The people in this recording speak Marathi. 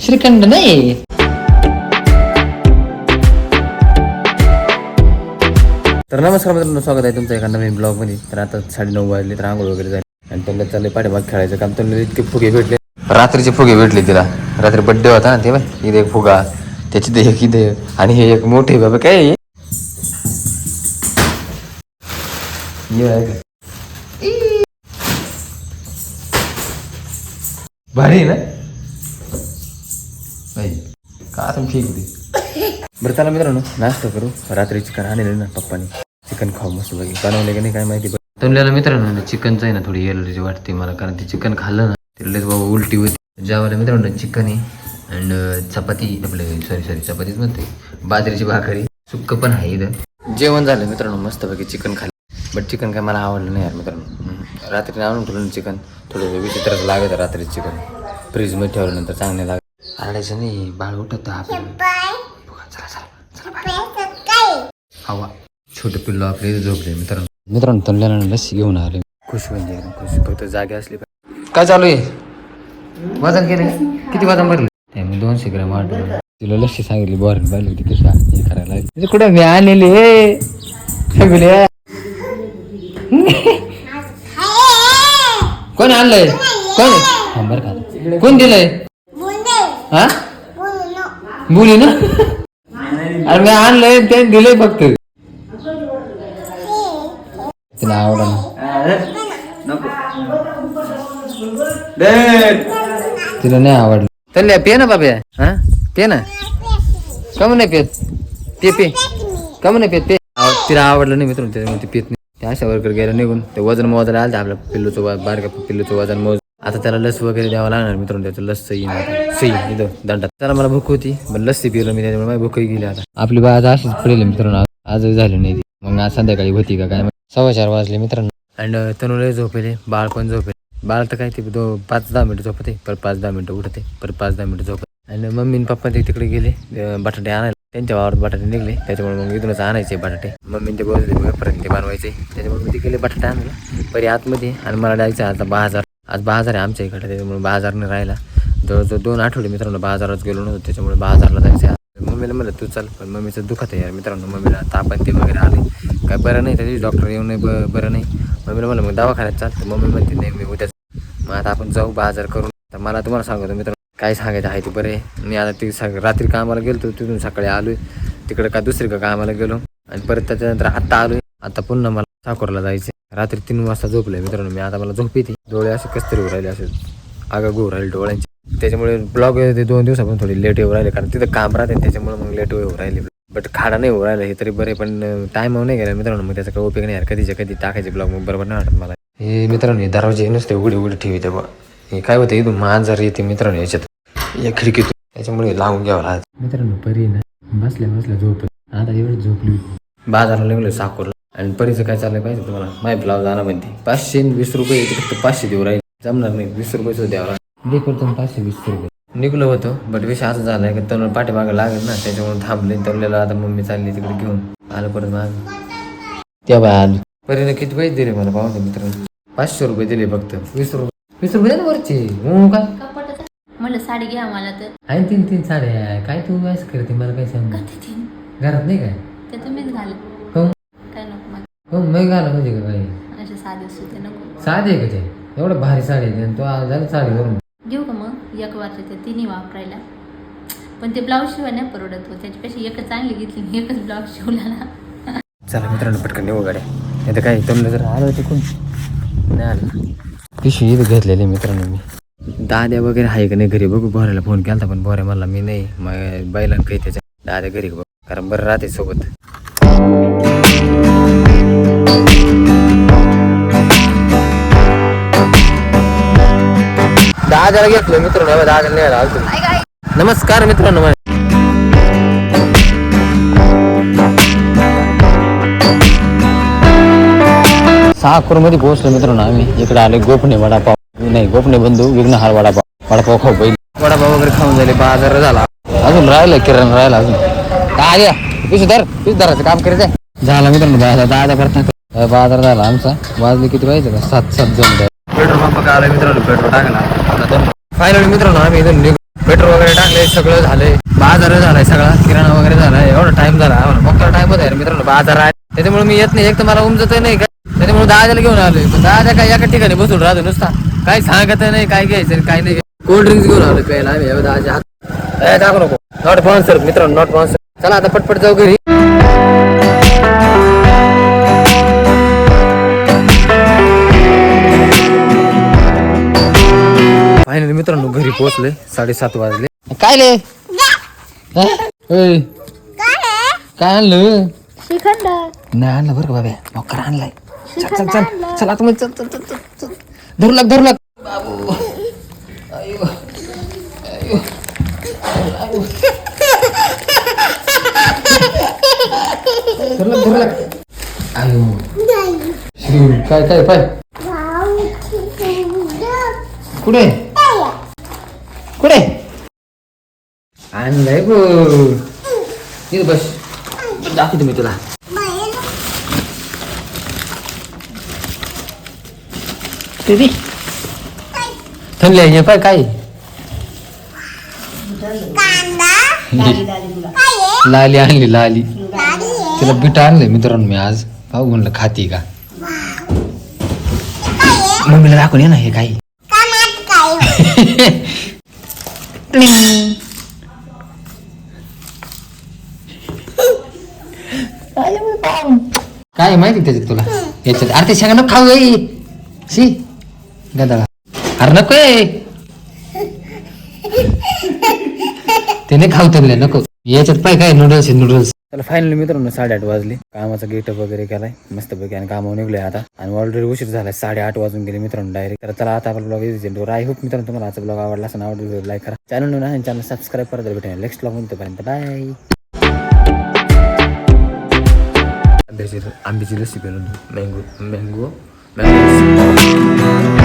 श्रीखंड नाही. तर नमस्कार मित्रांनो स्वागत आहे तुमचं एका नवीन ब्लॉगमध्ये तर आता साडेनऊ वाजले तर आंघोळ वगैरे झाली. आणि त्यांना चालले पाठीमाग खेळायचं काम. त्यांना इतके फुगे भेटले. रात्रीचे फुगे भेटले तिला. रात्री बड्डे होता ना ते बाय इथे एक फुगा त्याची ते एक इथे आणि हे एक मोठे बाबा काय भारी आहे ना? नाही. का ठीक होती? बरं चला मित्रांनो नाश्ता करू. रात्री चिकन आणले ना पप्पानी. चिकन खाऊ मस्त बघी बनवले का नाही काय माहिती तमल्याला मित्रांनो चिकनचं आहे ना थोडी एलर्जी वाटते मला कारण ते चिकन खाल्लं ना तिला लयच बाबा उलटी होती. जेवायला मित्रांनो चिकन आहे अँड चपाती आपले सॉरी सॉरी चपातीच म्हणते बाजरीची भाकरी सुक्क पण आहे इथं. जेवण झालं मित्रांनो मस्त बघी चिकन खाल्लं. बट चिकन काय मला आवडलं नाही यार मित्रांनो. रात्री आणून ठेवलं चिकन. थोडं विचित्रच लागत रात्री चिकन. फ्रीजमध्ये ठेवल्यानंतर चांगले लागत. आरडायचं नाही बाळ उठत हवा. छोटे पिल्लो आपले झोपले मित्रांनो. मित्रांनो तनल्याला लस्सी घेऊन आले. खुश म्हणजे खुश. फक्त जागे असले काय चालू आहे? वजन केले किती वजन भरले? मी दोनशे ग्रॅम वाटलं तिला लस्सी सांगितली बोर बाहेर होती कसं हे करायला लागली. कुठं मी आणलेली हे कोण आणलंय? कोण? हा बरं का. कोण दिलंय? हा? बोली ना? अरे मी आणलंय ते दिलंय फक्त. तिला आवडलं तिला नाही आवडलं. त्याला पे ना बाबा हा? पे ना. कम नाही पेत. ते पे. कम नाही पेत. ते आव- तिला आवडलं नाही मित्रांनो त्याच्यामुळे ते पेत नाही. त्या अशा वर्कर गेलं निघून ते वजन मोजायला आलं आपल्या पिल्लूचं वा- बारक्या पिल्लूचं वजन मोज आता त्याला लस वगैरे द्यावं लागणार मित्रांनो त्याचं लस सही सई सही इथं दंडात. त्याला मला भूक होती पण लस्सी पिलो मी त्याच्यामुळे माझी भूकही गेली आता. आपली बाय आज अशीच पडेल मित्रांनो आज- झाली नाही ती. मग आज संध्याकाळी होती का काय? सव्वा चार वाजले मित्रांनो. अँड तनुले झोपेले बाळ पण झोपेले. बाळ तर काय ते दो पाच दहा मिनिटं झोपते परत पाच दहा मिनिटं उठते परत पाच दहा मिनिटं झोपते. आणि मम्मी आणि पप्पा ते तिकडे गेले बटाटे आणायला. त्यांच्या वावरात बटाटे निघले. त्याच्यामुळे मग इथूनच आणायचे बटाटे. मम्मी ते बोलले ते बनवायचे. त्याच्यामुळे मी ते गेले बटाटे आणायला. परी आतमध्ये आणि मला जायचं आता बाजार आज बाजार आहे आमच्या इकडे. त्याच्यामुळे बाजारने राहिला. जवळजवळ दोन आठवडे मित्रांनो बाजारात गेलो नव्हतो. त्याच्यामुळे बाजारला जायचं मम्मीला म्हणलं तू चल पण मम्मीचं दुखत आहे यार मित्रांनो. मम्मीला ताप आणि ते वगैरे आले. काय बरं नाही त्याची डॉक्टर येऊन नाही ब- बरं नाही. मम्मीला म्हणलं मग दवाखान्यात चाल. तर मम्मी म्हणते नाही मी उद्याच मग आता आपण जाऊ बाजार करून. तर मला तुम्हाला सांगतो मित्रांनो काय सांगायचं आहे ते बरे मी आता ते सग रात्री कामाला गेलो तिथून सकाळी आलोय. तिकडे का दुसरी का कामाला गेलो. आणि परत त्याच्यानंतर आत्ता आलोय. आता पुन्हा मला साकोरला जायचं रात्री तीन वाजता झोपलंय मित्रांनो मी. आता मला झोप येते. डोळे असे कस्तरी होऊ राहिले असे. आगा गो राहिले डोळ्यांचे. त्याच्यामुळे ब्लॉग ते दोन दिवसापासून थोडी लेट येऊ राहिले. कारण तिथं काम राहते. त्याच्यामुळे मग लेट येऊ राहिले. बट खाडा नाही होऊ राहिला. हे तरी बरे पण टाईम नाही गेला मित्रांनो. मग त्याचा काही उपयोग नाही यार. कधीच्या कधी टाकायचे ब्लॉग मग बरोबर नाही वाटत मला. हे मित्रांनो हे दरवाजे नुसते उघडे उघडे ठेवी बा हे काय होतं? इथून मांजर येते मित्रांनो याच्यात. या खिडकीतून त्याच्यामुळे लावून घ्यावं लागत मित्रांनो परी ना बसल्या बसल्या झोप आता एवढी झोपली. बाजारला निघलो साकोरला. आणि परीचं काय चाललंय पाहिजे तुम्हाला? माय ब्लाऊज आणा म्हणते. पाचशे वीस रुपये फक्त पाचशे देऊ राहील. जमणार नाही वीस रुपये सुद्धा द्यावं लागेल. करतो पाचशे वीस रुपये. निघलो होतो बट विषय असं झालाय की तरुण पाठीमागं लागेल ना त्याच्यामुळे थांबले. तरुणाला आता मम्मी चालली तिकडे घेऊन. आलं परत माग. तेव्हा आलो. परीने किती पैसे दिले मला पाहून मित्रांनो. पाचशे रुपये दिले फक्त. वीस रुपये. वीस रुपये वरचे? हो काय? म्हणलं साडी घ्या मला तर. आहे तीन तीन साड्या. आहे. काय तू असं करते मला काय सांग? कधी तीन? घरात नाही काय? ते तुम्हीच घाल. काय नको मला. हो मी घाला म्हणजे का काय? असे साधे सुते नको. साधी आहे का ते? एवढं भारी साडी आहे आणि तो आज झाली साडी वरून घेऊ का मग? एक वर्ष ते तिन्ही वापरायला. पण ते ब्लाऊज शिवाय नाही परवडत हो. त्याच्यापेक्षा एकच चांगली घेतली एकच ब्लाऊज शिवला ना चला मित्रांनो पटकन निघू गाड्या. नाही तर काय तुम्हाला जर आलं तिकून नाही आलं. पिशवी इथं घेतलेली मित्रांनो मी. दाद्या वगैरे आहे का नाही घरी? बघू बोऱ्याला फोन केला पण बोऱ्या म्हणला मी नाही. मग बैलांना काही त्याच्या दाद्या घरी बघ. कारण बरं राहते सोबत. दादाला घेतलं मित्रांनो दादा नाही आला अजून नमस्कार मित्रांनो साकूरमध्ये पोहोचलो मित्रांनो आम्ही. इकडे आले गोपणे वडापाव. नाही गोपणे बंधू विघ्नहार वडापाव. वडापाव खाऊ पहिले. वडापाव वगैरे खाऊन झाले बाजार झाला. अजून राहिलं किरण राहिला अजून. काय द्या पिशू धर पिशू धराचं काम करायचं झाला मित्रांनो बाजार दादा करता बाजार झाला आमचा. वाजले किती पाहिजे? का सात सात जण पेट्रोल पंप आला मित्रांनो? पेट्रोल टाकला. फायनली मित्रांनो आम्ही इथून निघ. पेट्रोल वगैरे टाकले सगळं झालंय. बाजार झालाय सगळा. किराणा वगैरे झालाय. एवढा टाइम झाला. मोठा टाइम होता यार मित्रांनो. बाजार आहे. त्याच्यामुळे मी येत नाही. एक तर मला उमजत नाही का? त्याच्यामुळे दादाला घेऊन आलोय. पण दादा काय एका ठिकाणी बसून राहतो नुसता. काही सांगत नाही काय घ्यायचं काय नाही कोल्ड ड्रिंक्स घेऊन आलो प्यायला. आम्ही दादाच्या हात दाखवू नको. नॉट स्पॉन्सर मित्रांनो नॉट स्पॉन्सर चला आता पटपट जाऊ घरी. फायनली मित्रांनो घरी पोहोचले. साडेसात वाजले. काय ले? ओय. काय आणलं? नाही आणलं बरं का बाबा. मकर आणलाय. चल चल चल चल आता चल चल चल चल चल धरू लाग धरू लाग बाबू अयो अयो अयो. धरू लाग धरू लाग अयो श्री काय काय पाय कुठे कुठे आणलंय गो इथं बस दाखवतो मी तुला किती थंडले पाय काय लाली आणली लाली. तिला बीट आणलंय मित्रांनो मी आज. पाहू म्हणलं खाती का? मम्मीला दाखवून ये ना हे काही. काय माहिती त्याच्यात तुला? याच्यात अरे ते शेंगा खाऊ शी. गदाळा अरे नको ये ते नाही खाऊ तबले नको. याच्यात पाय काय नूडल्स नूडल्स त्याला फायनली मित्रांनो साडेआठ वाजली. कामाचा गेटअप वगैरे केलाय. मस्त पैकी आणि कामावर निघलोय आता. आणि ऑलरेडी उशीर झालाय. साडेआठ वाजून गेले मित्रांनो डायरेक्ट तर चला आता आपला ब्लॉग येते आय होप मित्रांनो तुम्हाला आजचा ब्लॉग आवडला असं आवडतो लाईक करा. चॅनल ना चॅनल सबस्क्राईब करा भेटेल. नेक्स्ट ब्लॉगमध्ये पर्यंत बाय आंब्याची आंब्याची लस्सी पिऊन मँगो मँगो मँगो